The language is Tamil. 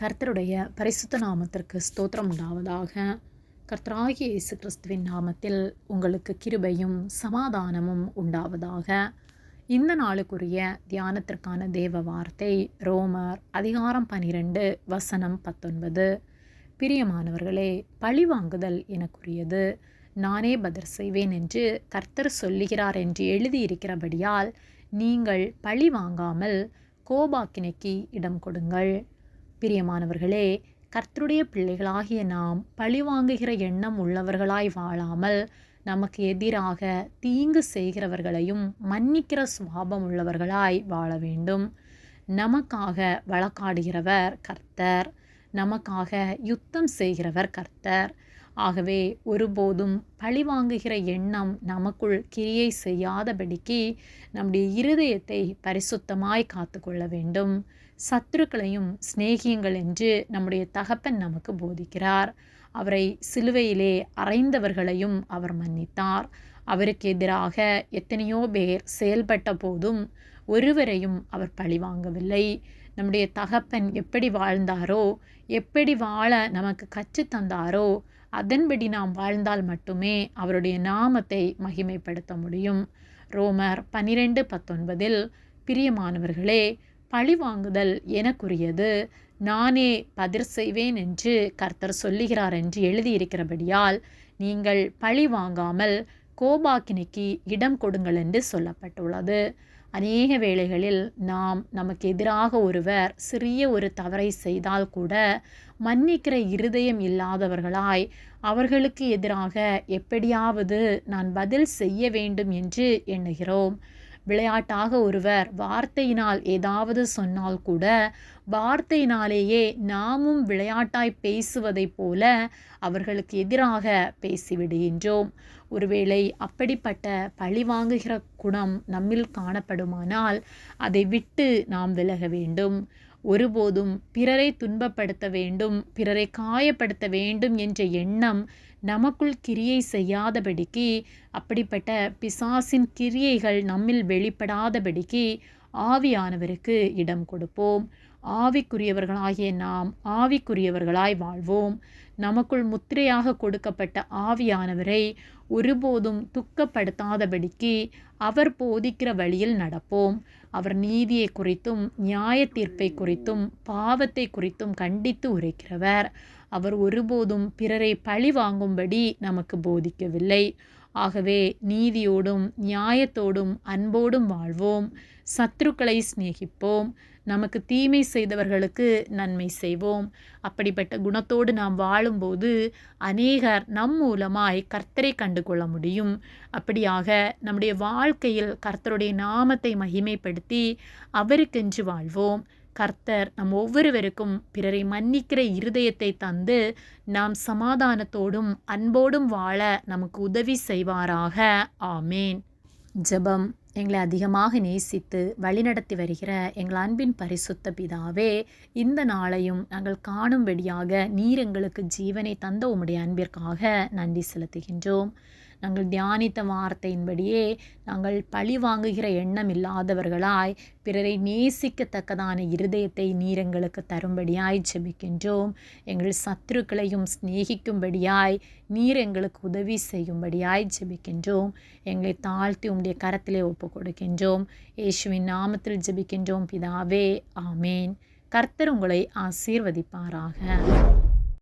கர்த்தருடைய பரிசுத்த நாமத்திற்கு ஸ்தோத்திரம் உண்டாவதாக. கர்த்தராகிய இயேசு கிறிஸ்துவின் நாமத்தில் உங்களுக்கு கிருபையும் சமாதானமும் உண்டாவதாக. இந்த நாளுக்குரிய தியானத்திற்கான தேவ வார்த்தை ரோமர் அதிகாரம் பனிரெண்டு வசனம் பத்தொன்பது. பிரியமானவர்களே பழிவாங்குதல் எனக்குரியது. நானே பதில் செய்வேன் என்று கர்த்தர் சொல்லுகிறார் என்று எழுதியிருக்கிறபடியால் நீங்கள் பழி வாங்காமல் கோபாக்கினைக்கு இடம் கொடுங்கள். பிரியமானவர்களே கர்த்தருடைய பிள்ளைகளாகிய நாம் பழிவாங்குகிற எண்ணம் உள்ளவர்களாய் வாழாமல் நமக்கு எதிராக தீங்கு செய்கிறவர்களையும் மன்னிக்கிற சுவாபம் உள்ளவர்களாய் வாழ வேண்டும். நமக்காக வழக்காடுகிறவர் கர்த்தர். நமக்காக யுத்தம் செய்கிறவர் கர்த்தர். ஆகவே ஒருபோதும் பழிவாங்குகிற எண்ணம் நமக்குள் கிரியை செய்யாதபடிக்கு நம்முடைய இருதயத்தை பரிசுத்தமாய் காத்துக்கொள்ள வேண்டும். சத்துருக்களையும் சிநேகியுங்கள் என்று நம்முடைய தகப்பன் நமக்கு போதிக்கிறார். அவரை சிலுவையிலே அறைந்தவர்களையும் அவர் மன்னித்தார். அவருக்கு எதிராக எத்தனையோ பேர் செயல்பட்ட போதும் ஒருவரையும் அவர் பழிவாங்கவில்லை நம்முடைய தகப்பன் எப்படி வாழ்ந்தாரோ எப்படி வாழ நமக்கு கற்று தந்தாரோ அதன்படி நாம் வாழ்ந்தால் மட்டுமே அவருடைய நாமத்தை மகிமைப்படுத்த முடியும். ரோமர் பன்னிரெண்டு பத்தொன்பதில் பிரியமானவர்களே பழிவாங்குதல் எனக்குரியது. நானே பதிர் செய்வேன் என்று கர்த்தர் சொல்லுகிறார் என்று எழுதியிருக்கிறபடியால் நீங்கள் பழி வாங்காமல் கோபாக்கினிக்கு இடம் கொடுங்கள் என்று சொல்லப்பட்டுள்ளது. அநேக வேளைகளில் நாம் நமக்கு எதிராக ஒருவர் சிறிய ஒரு தவறை செய்தால் கூட மன்னிக்கிற இருதயம் இல்லாதவர்களாய் அவர்களுக்கு எதிராக எப்படியாவது நான் பதில் செய்ய வேண்டும் என்று எண்ணுகிறோம். விளையாட்டாக ஒருவர் வார்த்தையினால் ஏதாவது சொன்னால் கூட வார்த்தையினாலேயே நாமும் விளையாட்டாய் பேசுவதைப் போல அவர்களுக்கு எதிராக பேசிவிடுகின்றோம். ஒருவேளை அப்படிப்பட்ட பழி வாங்குகிற குணம் நம்மில் காணப்படுமானால் அதை விட்டு நாம் விலக வேண்டும். ஒருபோதும் பிறரை துன்பப்படுத்த வேண்டும் பிறரை காயப்படுத்த வேண்டும் என்ற எண்ணம் நமக்குள் கிரியை செய்யாதபடிக்கு அப்படிப்பட்ட பிசாசின் கிரியைகள் நம்மில் வெளிப்படாதபடிக்கு ஆவியானவருக்கு இடம் கொடுப்போம். ஆவிக்குரியவர்களாகிய நாம் ஆவிக்குரியவர்களாய் வாழ்வோம். நமக்குள் முத்திரையாக கொடுக்கப்பட்ட ஆவியானவரை ஒருபோதும் துக்கப்படுத்தாதபடிக்கு அவர் போதிக்கிற வழியில் நடப்போம். அவர் நீதியை குறித்தும் நியாய தீர்ப்பை குறித்தும் பாவத்தை குறித்தும் கண்டித்து உரைக்கிறவர். அவர் ஒருபோதும் பிறரை பழி வாங்கும்படி நமக்கு போதிக்கவில்லை. ஆகவே நீதியோடும் நியாயத்தோடும் அன்போடும் வாழ்வோம். சத்ருக்களை சிநேகிப்போம். நமக்கு தீமை செய்தவர்களுக்கு நன்மை செய்வோம். அப்படிப்பட்ட குணத்தோடு நாம் வாழும்போது அநேகர் நம் மூலமாய் கர்த்தரை கண்டு கொள்ள முடியும். அப்படியாக நம்முடைய வாழ்க்கையில் கர்த்தருடைய நாமத்தை மகிமைப்படுத்தி அவருக்கென்று வாழ்வோம். கர்த்தர் நம் ஒவ்வொருவருக்கும் பிறரை மன்னிக்கிற இருதயத்தை தந்து நாம் சமாதானத்தோடும் அன்போடும் வாழ நமக்கு உதவி செய்வாராக. ஆமேன். ஜெபம் எங்களை அதிகமாக நேசித்து வழிநடத்தி வருகிற எங்கள் அன்பின் பரிசுத்த பிதாவே இந்த நாளையும் நாங்கள் காணும்படியாக நீர் எங்களுக்கு ஜீவனை தந்த உம்முடைய அன்பிற்காக நன்றி செலுத்துகின்றோம். நாங்கள் தியானித்த வார்த்தையின்படியே நாங்கள் பழி வாங்குகிற எண்ணம் இல்லாதவர்களாய் பிறரை நேசிக்கத்தக்கதான இருதயத்தை நீர் எங்களுக்கு தரும்படியாய் ஜெபிக்கின்றோம். எங்கள் சத்துருக்களையும் சிநேகிக்கும்படியாய் நீர் எங்களுக்கு உதவி செய்யும்படியாய் ஜெபிக்கின்றோம். எங்களை தாழ்த்தி உம்முடைய கரத்திலே ஒப்பு கொடுக்கின்றோம் இயேசுவின் நாமத்தில் ஜெபிக்கின்றோம். பிதாவே ஆமேன். கர்த்தர் உங்களை ஆசீர்வதிப்பாராக.